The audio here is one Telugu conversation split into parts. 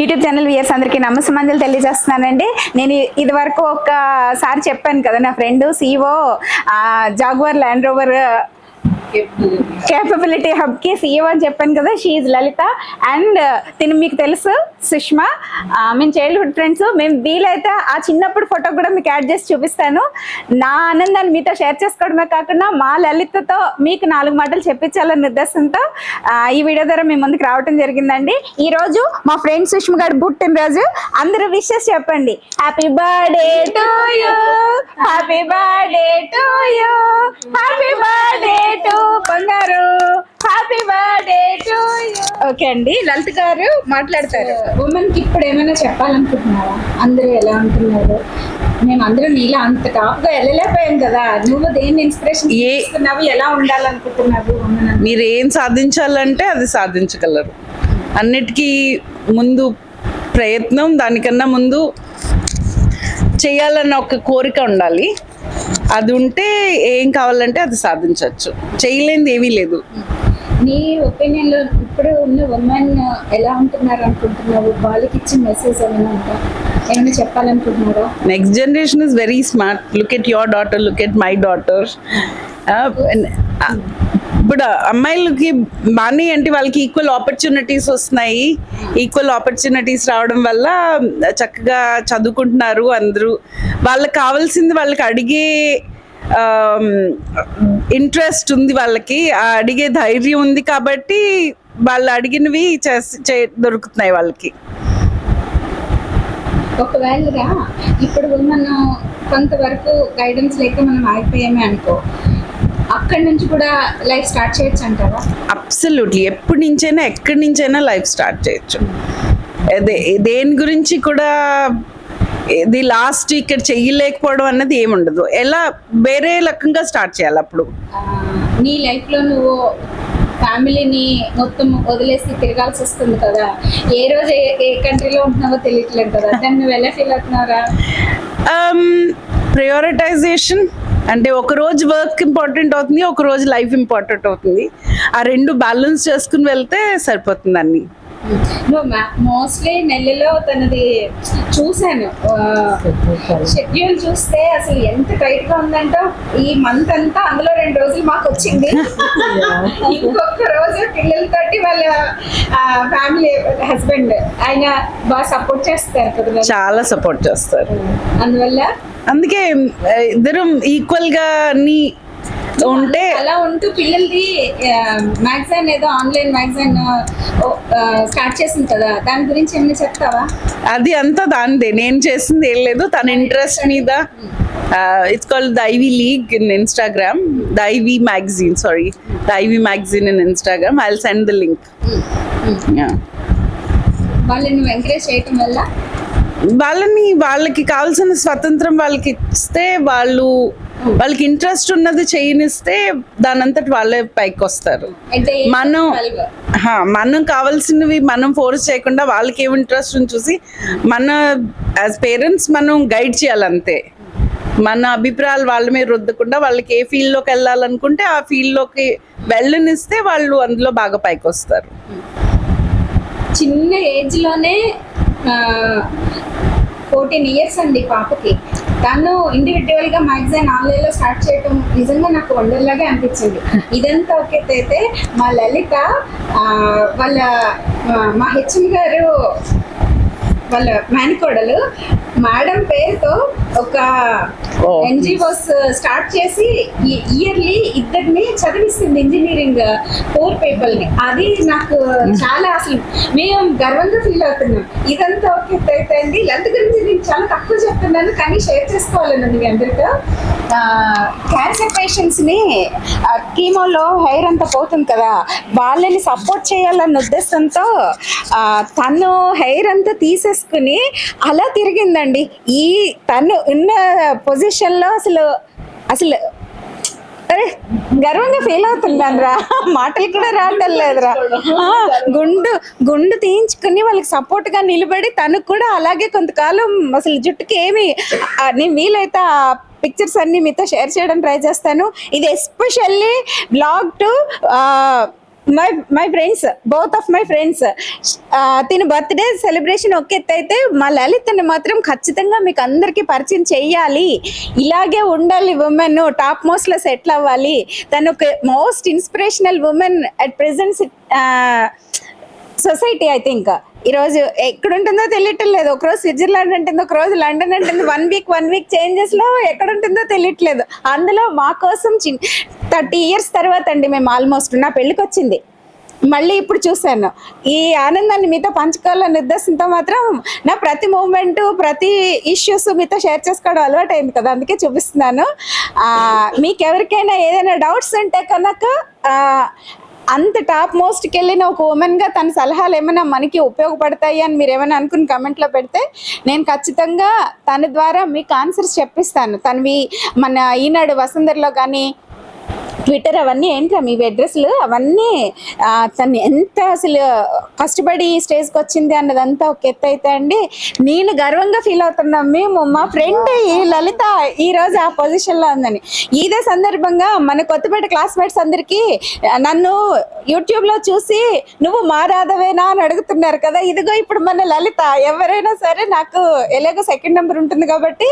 యూట్యూబ్ ఛానల్ వియర్స్ అందరికీ నమస్కారం తెలియజేస్తున్నానండి. నేను ఇది వరకు ఒకసారి చెప్పాను కదా నా friend CEO Jaguar Land Rover capability హబ్కి CM అని చెప్పాను కదా షీఈ్ లలిత అండ్ తిని మీకు తెలుసు సుష్మా. మేము చైల్డ్హుడ్ ఫ్రెండ్స్ మేము వీలైతే ఆ చిన్నప్పుడు ఫోటో కూడా మీకు యాడ్ చేసి చూపిస్తాను. నా ఆనందాన్ని మీతో షేర్ చేసుకోవడమే కాకుండా మా లలితతో మీకు నాలుగు మాటలు చెప్పించాలనే ఉద్దేశంతో ఈ వీడియో ద్వారా మీ ముందుకు రావడం జరిగిందండి. ఈ రోజు మా ఫ్రెండ్ సుష్మా గారి పుట్టినరోజు అందరూ విషెస్ చెప్పండి. Happy birthday to you happy birthday to you happy birthday to బంగారు happy birthday to you okay అండి. లలిత్ గారు మాట్లాడతారు. ఉమెన్కి ఇప్పుడు ఏమైనా చెప్పాలనుకుంటున్నావా అందరూ ఎలా ఉంటున్నారు? మేము అందరం నీలా అంత టాప్గా వెళ్ళలేకపోయాం కదా. నువ్వు దేన్ని ఇన్స్పిరేషన్ ఏ- తీసుకున్నావు? ఎలా ఉండాలనుకుంటున్నావు? మీరు ఏం సాధించాలంటే అది సాధించగలరు. అన్నిటికీ ముందు ప్రయత్నం దానికన్నా ముందు చేయాలన్న ఒక కోరిక ఉండాలి. అది ఉంటే ఏం కావాలంటే అది సాధించవచ్చు చేయలేనిది ఏమీ లేదు. నీ ఒపీనియన్లో ఇప్పుడు ఉన్న ఉమెన్ ఎలా ఉంటున్నారు అనుకుంటున్నావు వాళ్ళకి ఇచ్చిన మెసేజ్ ఏమైనా ఉందా? ఏమైనా చెప్పాలనుకుంటున్నారా? Next generation is very smart look at your daughter look at my daughter ఇప్పుడు అమ్మాయిలకి బాగానే అంటే వాళ్ళకి ఈక్వల్ ఆపర్చునిటీస్ వస్తున్నాయి. ఈక్వల్ ఆపర్చునిటీస్ రావడం వల్ల చక్కగా చదువుకుంటున్నారు అందరూ. వాళ్ళకి కావాల్సింది వాళ్ళకి అడిగే ఇంట్రెస్ట్ ఉంది వాళ్ళకి. అడిగే ధైర్యం ఉంది కాబట్టి వాళ్ళు అడిగినవి చేసి చే- దొరుకుతున్నాయి వాళ్ళకి. ఒకవేళ ఇప్పుడు మనం కొంతవరకు గైడెన్స్ లేక మనం ఆగిపోయామే అనుకో అక్కడి నుంచి కూడా లైఫ్ స్టార్ట్ చేయొచ్చు అంటారా అబ్సల్యూట్లీ ఎప్పటి నుంచైనా ఎక్కడి నుంచైనా లైఫ్ స్టార్ట్ చేయొచ్చు. అదే దేని గురించి కూడా ఇది లాస్ట్ ఇక్కడ చెయ్యలేకపోవడం అన్నది ఏముండదు. ఎలా వేరే రకంగా స్టార్ట్ చేయాలి అప్పుడు? నీ లైఫ్లో నువ్వు ఫ్యామిలీని మొత్తం వదిలేసి తిరగాల్సి వస్తుంది కదా. ఏ రోజు ఏ కంట్రీలో ఉంటున్నావో తెలియట్లేదు కదా. దాన్ని నువ్వు ఎలా ఫీల్ అవుతున్నారా ప్రయారిటైజేషన్ అంటే ఒక రోజు వర్క్ ఇంపార్టెంట్ అవుతుంది ఒక రోజు లైఫ్ ఇంపార్టెంట్ అవుతుంది. ఆ రెండు బ్యాలెన్స్ చేసుకుని వెళ్తే సరిపోతుంది అన్ని. మోస్ట్లీ నెలలో తనది చూశాను. షెడ్యూల్ చూస్తే అసలు ఎంత టైట్గా ఉందంటే ఈ మంత్ అంతా అందులో రెండు రోజులు మాకు వచ్చింది. ఇంకొక రోజు పిల్లలతోటి వాళ్ళ ఫ్యామిలీ హస్బెండ్ ఆయన బాగా సపోర్ట్ చేస్తారు కదా చాలా సపోర్ట్ చేస్తారు. అందువల్ల అందుకే ఇద్దరం ఈక్వల్గా అన్ని ఉంటే అలా ఉంటూ పిల్లలది మ్యాగజైన్ ఏదో ఆన్లైన్ మ్యాగజైన్ స్టార్ట్ చేసింది కదా దాని గురించి ఏమైనా చెప్తావా? అది అంతా దానిదే. నేను చేసింది ఏం లేదు. తన ఇంట్రెస్ట్ మీద it's called the Ivy League in Instagram the Ivy magazine sorry the Ivy magazine in Instagram I send the link వాళ్ళని ఎంకరేజ్ చేయటం వల్ల? వాళ్ళని వాళ్ళకి కావాల్సిన స్వతంత్రం వాళ్ళకి ఇస్తే వాళ్ళు వాళ్ళకి ఇంట్రెస్ట్ ఉన్నది చేయనిస్తే దానంతటి వాళ్ళే పైకి వస్తారు. మనం హా, మనం కావాల్సినవి మనం ఫోర్స్ చేయకుండా వాళ్ళకి ఏం ఇంట్రెస్ట్ ఉంది చూసి మన యాజ్ పేరెంట్స్ మనం గైడ్ చేయాలంతే. మన అభిప్రాయాలు వాళ్ళ మీద రుద్దకుండా వాళ్ళకి ఏ ఫీల్డ్లోకి వెళ్ళాలనుకుంటే ఆ ఫీల్డ్లోకి వెళ్ళనిస్తే వాళ్ళు అందులో బాగా పైకి వస్తారు. చిన్న ఏజ్లోనే ఫోర్టీన్ ఇయర్స్ అండి పాపకి. తను ఇండివిజువల్గా మ్యాగజైన్ ఆన్లైన్లో స్టార్ట్ చేయటం నిజంగా నాకు వండర్లాగా అనిపించింది. ఇదంతా ఒక అయితే మా లలిత వాళ్ళ మా హెచ్ఎం గారు వాళ్ళ మేనకోడలు మేడం పేరుతో ఒక. ఎన్జిఓస్ స్టార్ట్ చేసి ఇయర్లీ ఇద్దరిని చదివిస్తుంది ఇంజనీరింగ్ కోర్ పేపర్ని అది నాకు చాలా అసలు మేము గర్వంగా ఫీల్ అవుతున్నాం. ఇదంతా ఒక అండి లలిత గురించి నేను చాలా తక్కువ చెప్తున్నాను కానీ షేర్ చేసుకోవాలని మీ అందరితో. క్యాన్సర్ పేషెంట్స్ని కీమోలో హెయిర్ అంతా పోతుంది కదా వాళ్ళని సపోర్ట్ చేయాలన్న ఉద్దేశంతో తను హెయిర్ అంతా తీసేసుకుని అలా తిరిగిందండి. ఈ తను ఉన్న పొజిషన్లో అసలు అసలు అరే గర్వంగా ఫీల్ అవుతున్నాను రా. మాటలు కూడా రావటం లేదురా. గుండు గుండు తీయించుకుని వాళ్ళకి సపోర్ట్గా నిలబడి తనకు కూడా అలాగే కొంతకాలం అసలు జుట్టుకి ఏమి నేను వీలైతే ఆ పిక్చర్స్ అన్ని మీతో షేర్ చేయడం ట్రై చేస్తాను. ఇది especially blog to my my friends both of my friends తిని బర్త్డే సెలబ్రేషన్ ఒక ఎత్తు అయితే మా లలితని మాత్రం ఖచ్చితంగా మీకు అందరికీ పరిచయం చెయ్యాలి. ఇలాగే ఉండాలి ఉమెన్ టాప్ మోస్ట్లో సెటిల్ అవ్వాలి. తను ఒక most inspirational women at present society I think ఈరోజు ఎక్కడ ఉంటుందో తెలియటం లేదు. ఒకరోజు స్విట్జర్లాండ్ అంటుంది ఒక రోజు లండన్ అంటుంది. వన్ వీక్ వన్ వీక్ చేంజెస్లో ఎక్కడ ఉంటుందో తెలియట్లేదు. అందులో మా కోసం థర్టీ ఇయర్స్ తర్వాత అండి మేము ఆల్మోస్ట్ నా పెళ్ళికి వచ్చింది మళ్ళీ ఇప్పుడు చూశాను. ఈ ఆనందాన్ని మీతో పంచుకోవాలనే ఉద్దేశంతో మాత్రం నా ప్రతి మూమెంట్ ప్రతి ఇష్యూస్ మీతో షేర్ చేసుకోవడం అలవాటు అయింది కదా. అందుకే చూపిస్తున్నాను. మీకు ఎవరికైనా ఏదైనా డౌట్స్ ఉంటే కనుక అంత టాప్ మోస్ట్కి వెళ్ళిన ఒక ఉమెన్గా తన సలహాలు ఏమైనా మనకి ఉపయోగపడతాయి అని మీరు ఏమైనా అనుకుని కమెంట్లో పెడితే నేను ఖచ్చితంగా తన ద్వారా మీకు ఆన్సర్స్ చెప్పిస్తాను. తనవి మన ఈనాడు వసుంధరలో కానీ ట్విట్టర్ అవన్నీ ఏంట్రా? మీ అడ్రస్లు అవన్నీ తను ఎంత అసలు కష్టపడి ఈ స్టేజ్కి వచ్చింది అన్నదంతా ఒక ఎత్తు అయితే అండి. నేను గర్వంగా ఫీల్ అవుతున్నాం. మేము మా ఫ్రెండ్ ఈ లలిత ఈ రోజు ఆ పొజిషన్లో ఉందని. ఇదే సందర్భంగా మన కొత్తపేట క్లాస్మేట్స్ అందరికీ నన్ను యూట్యూబ్లో చూసి నువ్వు మా రాధవేనా? అని అడుగుతున్నారు కదా. ఇదిగో ఇప్పుడు మన లలిత. ఎవరైనా సరే నాకు ఎలాగో సెకండ్ నెంబర్ ఉంటుంది కాబట్టి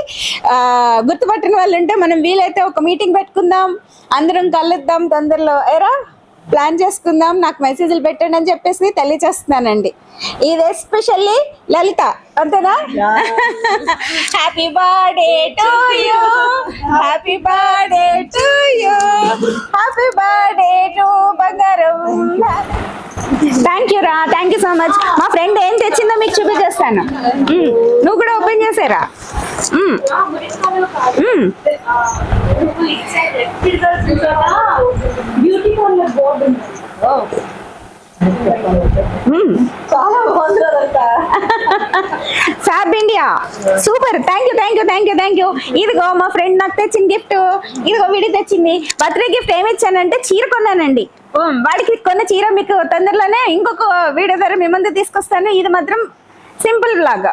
గుర్తుపట్టిన వాళ్ళు ఉంటే మనం వీలైతే ఒక మీటింగ్ పెట్టుకుందాం. అందరం కలుద్దాం తొందరలో. ఎరా ప్లాన్ చేసుకుందాం నాకు మెసేజ్లు పెట్టండి అని చెప్పేసి తెలియచేస్తున్నానండి ఇది ఎస్పెషల్లీ లలిత అంతేనా? Happy birthday to you happy birthday to you happy birthday to బంగారం. థ్యాంక్ యూ రా థ్యాంక్ యూ సో మచ్ మా ఫ్రెండ్ ఏం తెచ్చిందో మీకు చూపించేస్తాను. నువ్వు కూడా ఓపెన్ చేసారా. Fabindia super thank you thank you thank you thank you ఇదిగో మా ఫ్రెండ్ నాకు తెచ్చిన గిఫ్ట్ ఇదిగో విడి తెచ్చింది. బర్త్డే గిఫ్ట్ ఏమి ఇచ్చానంటే చీర కొన్నానండి. వాడికి కొన్న చీర మీకు తొందరలోనే ఇంకొక వీడియో ద్వారా మీ ముందు తీసుకొస్తాను. ఇది మాత్రం సింపుల్ బ్లాగ్